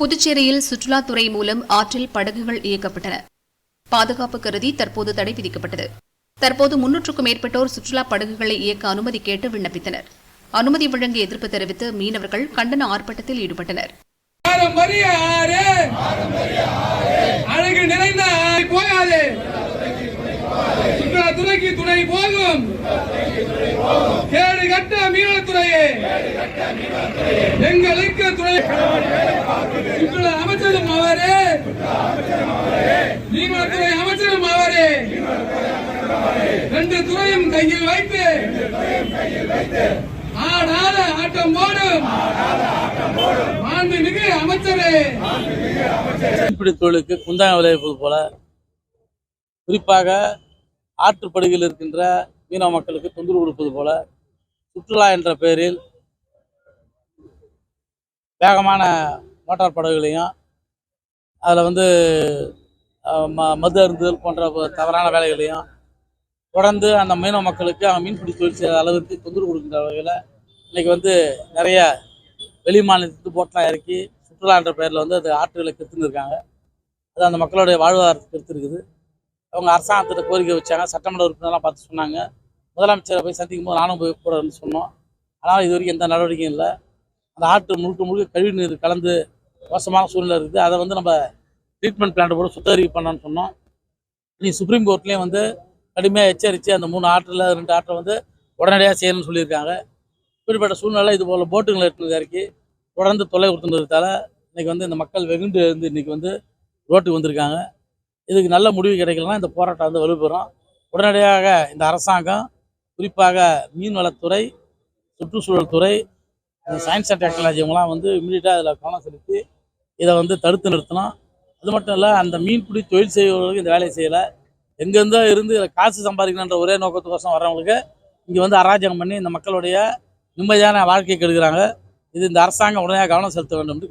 புதுச்சேரியில் சுற்றுலாத்துறை மூலம் ஆற்றில் படகுகள் இயக்கப்பட்டன. பாதுகாப்பு கருதி தற்போது தடை விதிக்கப்பட்டது. தற்போது முன்னூற்றுக்கும் மேற்பட்டோர் சுற்றுலா படகுகளை இயக்க அனுமதி கேட்டு விண்ணப்பித்தனர். அனுமதி வழங்க எதிர்ப்பு தெரிவித்து மீனவர்கள் கண்டன ஆர்ப்பாட்டத்தில் ஈடுபட்டனர். அழகு நிறைந்த போகாது. துணை போகும். கேடு கட்ட மீனவத்துறையே எங்களுக்கு துணை. சுற்றுலா அமைச்சரும் அவரே மீனவத்துறை அமைச்சரும் அவரே ரெண்டு துறையும் கையில் வைத்து ஆடாத ஆட்டம் போடும். மாண்புமிகு அமைச்சரே. மீன்பிடி தொழிலுக்கு குந்தாயம் விளைவிப்பது போல. குறிப்பாக ஆற்றுப்படுகையில் இருக்கின்ற மீனவ மக்களுக்கு தொந்தரவு கொடுப்பது போல. சுற்றுலா என்ற பெயரில் வேகமான மோட்டார் படகுகளையும் அதில் வந்து ம மது அருந்துதல் போன்ற தவறான வேலைகளையும் தொடர்ந்து அந்த மீனவ மக்களுக்கு அவங்க மீன்பிடி தொழில் செய்கிற அளவுக்கு தொந்தரவு கொடுக்கின்ற வகையில் இன்றைக்கி வந்து நிறைய வெளி மாநிலத்துக்கு போட்டெலாம் இறக்கி சுற்றுலா என்ற பெயரில் வந்து அது ஆற்றுகளை கெடுத்துருக்காங்க அது அந்த மக்களுடைய வாழ்வாதாரத்தை கெடுத்துருக்குது அவங்க அரசாங்கத்திட்ட கோரிக்கை வச்சாங்க. சட்டமன்ற உறுப்பினர்லாம் பார்த்து சொன்னாங்க. முதலமைச்சரை போய் சந்திக்கும் போது நானும் போய் கூட சொன்னோம். ஆனால் இது வரைக்கும் எந்த நடவடிக்கையும் இல்லை. அந்த ஆற்று முழுக்க முழுக்க கழிவு நீர் கலந்து மோசமான சூழ்நிலை இருக்குது. அதை வந்து நம்ம ட்ரீட்மெண்ட் பிளான்ட் போட்டு சுத்தரிப்பு பண்ணணும்னு சொன்னோம். நீ சுப்ரீம் கோர்ட்லேயும் வந்து கடுமையாக எச்சரித்து அந்த மூணு ஆற்றில் ரெண்டு ஆற்றை வந்து உடனடியாக செய்யணும்னு சொல்லியிருக்காங்க. இப்படிப்பட்ட சூழ்நிலை இது போல் போட்டுங்களை எடுத்து இறக்கி தொடர்ந்து தொல்லை கொடுத்துருந்ததால இன்றைக்கி வந்து இந்த மக்கள் வெகுண்டு இருந்து இன்னைக்கு வந்து ரோட்டுக்கு வந்திருக்காங்க. இதுக்கு நல்ல முடிவு கிடைக்கலன்னா இந்த போராட்டம் வந்து வலுப்பெறும். உடனடியாக இந்த அரசாங்கம் குறிப்பாக மீன்வளத்துறை சுற்றுச்சூழல் துறை இந்த சயின்ஸ் அண்ட் டெக்னாலஜி இவங்களாம் வந்து இம்மிடியட்டாக இதில் கவனம் செலுத்தி இதை வந்து தடுத்து நிறுத்தணும். அது மட்டும் இல்லை அந்த மீன்பிடி தொழில் செய்வர்களுக்கு இந்த வேலையை செய்யலை. எங்கேருந்தோ இருந்து காசு சம்பாதிக்கணுன்ற ஒரே நோக்கத்துக்கோசம் வர்றவங்களுக்கு இங்கே வந்து அராஜகம் பண்ணி இந்த மக்களுடைய நிம்மதியான வாழ்க்கையை கெடுக்கிறாங்க. இது இந்த அரசாங்கம் உடனே கவனம் செலுத்த வேண்டும் என்று